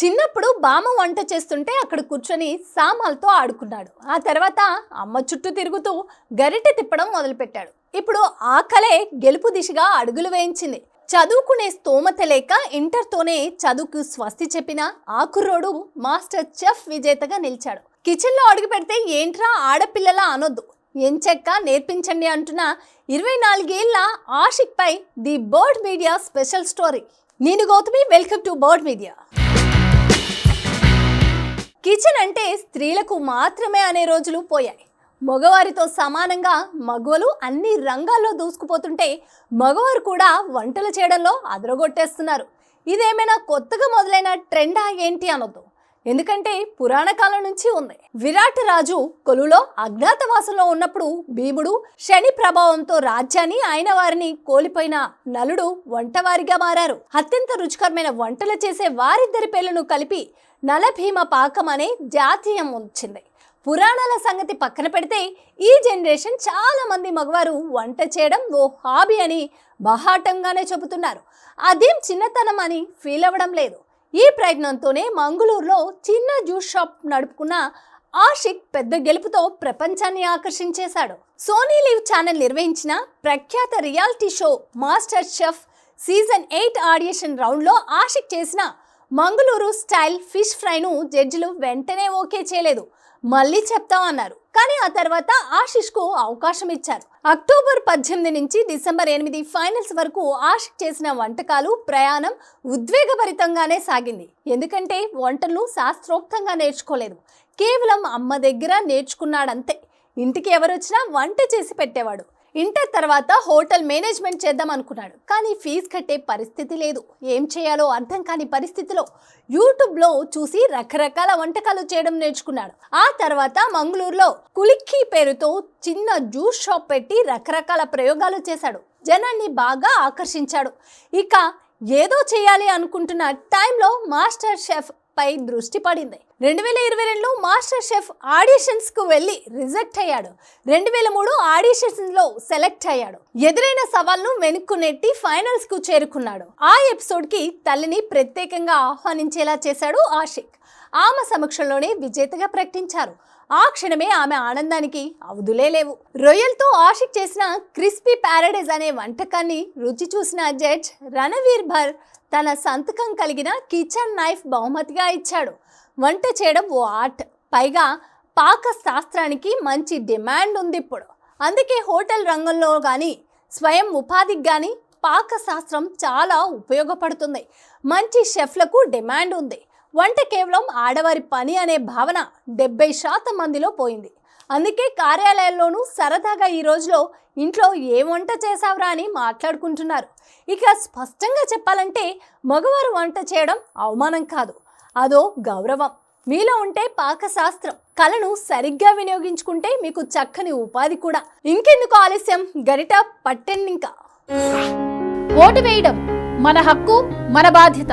చిన్నప్పుడు బామ్మ వంట చేస్తుంటే అక్కడ కూర్చొని సామాలతో ఆడుకున్నాడు. ఆ తర్వాత అమ్మ చుట్టూ తిరుగుతూ గరిటె తిప్పడం మొదలుపెట్టాడు. ఇప్పుడు ఆ కలే గెలుపు దిశగా అడుగులు వేయించింది. చదువుకునే స్తోమత లేక ఇంటర్తోనే చదువుకు స్వస్తి చెప్పిన ఆ కుర్రోడు మాస్టర్ చెఫ్ విజేతగా నిలిచాడు. కిచెన్లో అడుగు పెడితే ఏంట్రా ఆడపిల్లలా అనొద్దు. ఎంచెక్క నేర్పించండి అంటున్న ఇరవై నాలుగేళ్ళ ఆషిక్ పై the bird media special story. నేను Gautami welcome to bird media. Kitchen అంటే స్త్రీలకు మాత్రమే అనే రోజులు పోయాయి. మగవారితో సమానంగా మగవలు అన్ని రంగాల్లో దూసుకుపోతుంటే మగవారు కూడా వంటలు చేయడంలో అదరగొట్టేస్తున్నారు. ఇదేమైనా కొత్తగా మొదలైన ట్రెండా ఏంటి అనొద్దు. ఎందుకంటే పురాణ కాలం నుంచి ఉంది. విరాట్ రాజు కొలులో అజ్ఞాతవాసంలో ఉన్నప్పుడు భీముడు శని ప్రభావంతో రాజ్యాన్ని ఆయన వారిని కోల్పోయిన నలుడు వంటవారిగా మారారు. అత్యంత రుచికరమైన వంటలు చేసే వారిద్దరి పేర్లను కలిపి నలభీమ పాకం అనే జాతీయం వచ్చింది పురాణాల సంగతి పక్కన పెడితే ఈ జనరేషన్ చాలా మంది మగవారు వంట చేయడం ఓ హాబీ అని బహాటంగానే చెబుతున్నారు. అదేం చిన్నతనం అని ఫీల్ అవ్వడం లేదు. ఈ ప్రయత్నంతోనే మంగళూరులో చిన్న జ్యూస్ షాప్ నడుపుకున్న ఆషిక్ పెద్ద గెలుపుతో ప్రపంచాన్ని ఆకర్షించేశాడు. సోనీ లీవ్ ఛానల్ నిర్వహించిన ప్రఖ్యాత reality show master chef season eight audition రౌండ్లో ఆషిక్ చేసిన మంగళూరు స్టైల్ ఫిష్ ఫ్రైను జడ్జిలు వెంటనే ఓకే చేయలేదు. మళ్ళీ చెప్తామన్నారు కానీ ఆ తర్వాత ఆశిష్కు అవకాశం ఇచ్చారు. అక్టోబర్ పద్దెనిమిది నుంచి డిసెంబర్ ఎనిమిది ఫైనల్స్ వరకు ఆశిష్ చేసిన వంటకాలు ప్రయాణం ఉద్వేగభరితంగానే సాగింది. ఎందుకంటే వంటలు శాస్త్రోక్తంగా నేర్చుకోలేదు. కేవలం అమ్మ దగ్గర నేర్చుకున్నాడంతే. ఇంటికి ఎవరొచ్చినా వంట చేసి పెట్టేవాడు. ఇంటర్ తర్వాత హోటల్ మేనేజ్మెంట్ చేద్దాం అనుకున్నాడు. కానీ ఫీజు కట్టే పరిస్థితి లేదు. ఏం చేయాలో అర్థం కాని పరిస్థితిలో యూట్యూబ్లో చూసి రకరకాల వంటకాలు చేయడం నేర్చుకున్నాడు. ఆ తర్వాత మంగళూరులో కులిక్కీ పేరుతో చిన్న జ్యూస్ షాప్ పెట్టి రకరకాల ప్రయోగాలు చేశాడు. జనాన్ని బాగా ఆకర్షించాడు. ఇక ఏదో చేయాలి అనుకుంటున్న టైంలో మాస్టర్ షెఫ్ పై దృష్టి పడింది. రెండు వేల ఇరవై రెండులో మాస్టర్ షెఫ్ ఆడిషన్స్కు వెళ్ళి రిజెక్ట్ అయ్యాడు. రెండు వేల మూడు ఆడిషన్స్లో సెలెక్ట్ అయ్యాడు. ఎదురైన సవాల్ను వెనుక్కు నెట్టి ఫైనల్స్కు చేరుకున్నాడు. ఆ ఎపిసోడ్కి తల్లిని ప్రత్యేకంగా ఆహ్వానించేలా చేశాడు ఆషిక్. ఆమె సమక్షంలోనే విజేతగా ప్రకటించారు. ఆ క్షణమే ఆమె ఆనందానికి అవధులే లేవు. రొయ్యలతో ఆషిక్ చేసిన క్రిస్పీ ప్యారడైజ్ అనే వంటకాన్ని రుచి చూసిన జడ్జ్ రణవీర్ భర్ తన సంతకం కలిగిన కిచెన్ నైఫ్ బహుమతిగా ఇచ్చాడు. వంట చేయడం ఓ ఆర్ట్. పైగా పాక శాస్త్రానికి మంచి డిమాండ్ ఉంది ఇప్పుడు. అందుకే హోటల్ రంగంలో కానీ స్వయం ఉపాధికి కానీ పాకశాస్త్రం చాలా ఉపయోగపడుతుంది. మంచి షెఫ్లకు డిమాండ్ ఉంది. వంట కేవలం ఆడవారి పని అనే భావన డెబ్బై శాతం మందిలో పోయింది. అందుకే కార్యాలయాల్లోనూ సరదాగా ఈ రోజులో ఇంట్లో ఏ వంట చేశావురా అని మాట్లాడుకుంటున్నారు. ఇక స్పష్టంగా చెప్పాలంటే మగవారు వంట చేయడం అవమానం కాదు అదో గౌరవం. మీలో ఉంటే పాకశాస్త్రం కళను సరిగ్గా వినియోగించుకుంటే మీకు చక్కని ఉపాధి కూడా. ఇంకెందుకు ఆలస్యం? గరిట పట్టెన్నింక ఓటు వేయడం మన హక్కు మన బాధ్యత.